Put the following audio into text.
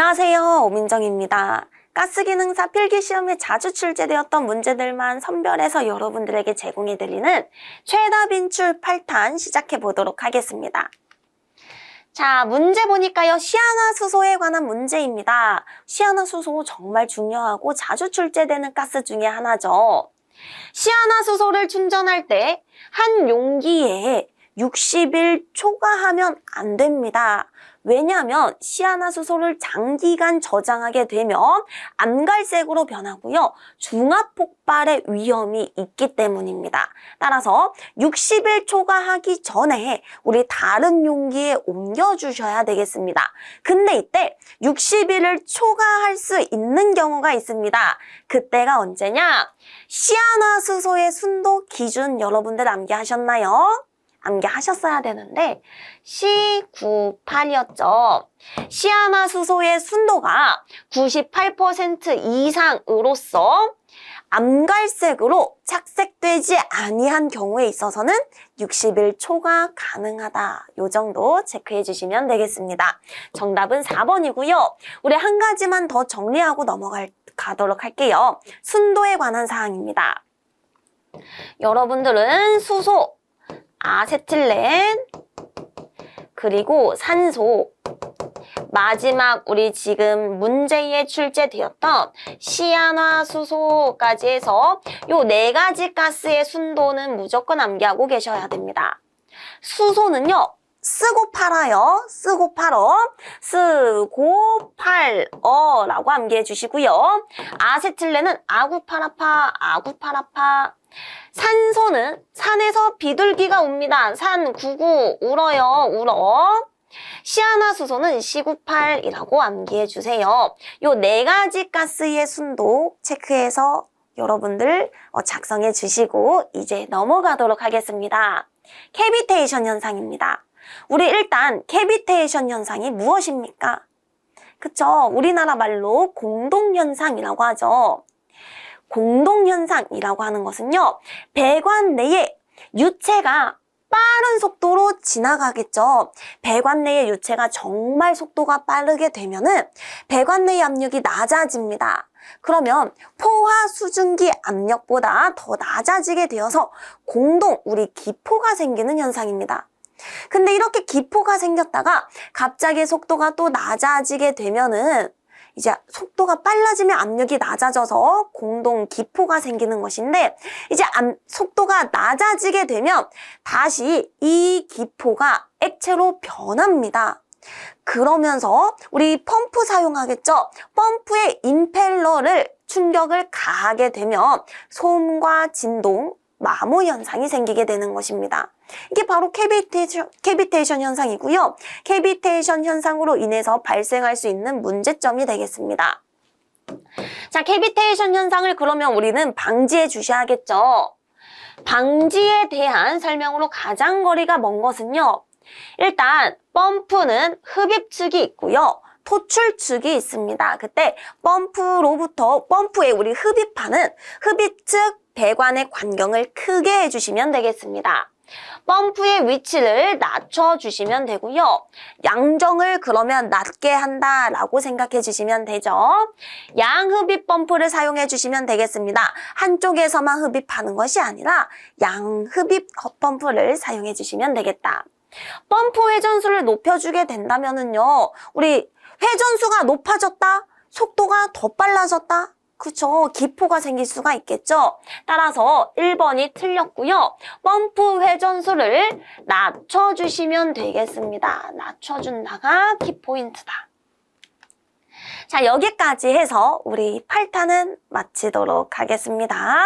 안녕하세요. 오민정입니다. 가스기능사 필기시험에 자주 출제되었던 문제들만 선별해서 여러분들에게 제공해드리는 최다 빈출 8탄 시작해보도록 하겠습니다. 자, 문제 보니까요. 시아나수소에 관한 문제입니다. 시아나수소 정말 중요하고 자주 출제되는 가스 중에 하나죠. 시아나수소를 충전할 때 한 용기에 60일 초과하면 안 됩니다. 왜냐하면 시아나수소를 장기간 저장하게 되면 암갈색으로 변하고요. 중압 폭발의 위험이 있기 때문입니다. 따라서 60일 초과하기 전에 우리 다른 용기에 옮겨주셔야 되겠습니다. 근데 이때 60일을 초과할 수 있는 경우가 있습니다. 그때가 언제냐? 시아나수소의 순도 기준 여러분들 암기하셨나요? 암기하셨어야 되는데 C98이었죠. 시아나수소의 순도가 98% 이상으로서 암갈색으로 착색되지 아니한 경우에 있어서는 60일 초과 가능하다. 요 정도 체크해 주시면 되겠습니다. 정답은 4번이고요. 우리 한 가지만 더 정리하고 넘어갈 가도록 할게요. 순도에 관한 사항입니다. 여러분들은 수소, 아세틸렌, 그리고 산소, 마지막 우리 지금 문제에 출제되었던 시아나수소까지 해서 요 네 가지 가스의 순도는 무조건 암기하고 계셔야 됩니다. 수소는요. 쓰고 팔아요. 쓰고 팔어. 쓰고 팔어 라고 암기해 주시고요. 아세틸렌은 아구파라파, 아구파라파. 산소는 산에서 비둘기가 웁니다. 산, 구구, 울어요, 울어. 시아나수소는 C98이라고 암기해 주세요. 요 네 가지 가스의 순도 체크해서 여러분들 어, 작성해 주시고 이제 넘어가도록 하겠습니다. 캐비테이션 현상입니다. 우리 일단 캐비테이션 현상이 무엇입니까? 그쵸? 우리나라 말로 공동현상이라고 하죠. 공동현상이라고 하는 것은요, 배관 내에 유체가 빠른 속도로 지나가겠죠. 배관 내의 유체가 정말 속도가 빠르게 되면은 배관 내의 압력이 낮아집니다. 그러면 포화 수증기 압력보다 더 낮아지게 되어서 공동, 우리 기포가 생기는 현상입니다. 근데 이렇게 기포가 생겼다가 갑자기 속도가 또 낮아지게 되면은 이제 속도가 빨라지면 압력이 낮아져서 공동 기포가 생기는 것인데 이제 암- 속도가 낮아지게 되면 다시 이 기포가 액체로 변합니다. 그러면서 우리 펌프 사용하겠죠? 펌프의 임펠러를 충격을 가하게 되면 소음과 진동, 마모 현상이 생기게 되는 것입니다. 이게 바로 캐비테이션, 캐비테이션 현상이고요. 캐비테이션 현상으로 인해서 발생할 수 있는 문제점이 되겠습니다. 자, 캐비테이션 현상을 그러면 우리는 방지해 주셔야겠죠. 방지에 대한 설명으로 가장 거리가 먼 것은요. 일단 펌프는 흡입축이 있고요. 토출축이 있습니다. 그때 펌프로부터 펌프에 우리 흡입하는 흡입축 배관의 관경을 크게 해주시면 되겠습니다. 펌프의 위치를 낮춰주시면 되고요. 양정을 그러면 낮게 한다라고 생각해 주시면 되죠. 양흡입 펌프를 사용해 주시면 되겠습니다. 한쪽에서만 흡입하는 것이 아니라 양흡입 펌프를 사용해 주시면 되겠다. 펌프 회전수를 높여주게 된다면은요, 우리 회전수가 높아졌다? 속도가 더 빨라졌다? 그쵸. 기포가 생길 수가 있겠죠. 따라서 1번이 틀렸고요. 펌프 회전수를 낮춰주시면 되겠습니다. 낮춰준다가 키포인트다. 자, 여기까지 해서 우리 8탄은 마치도록 하겠습니다.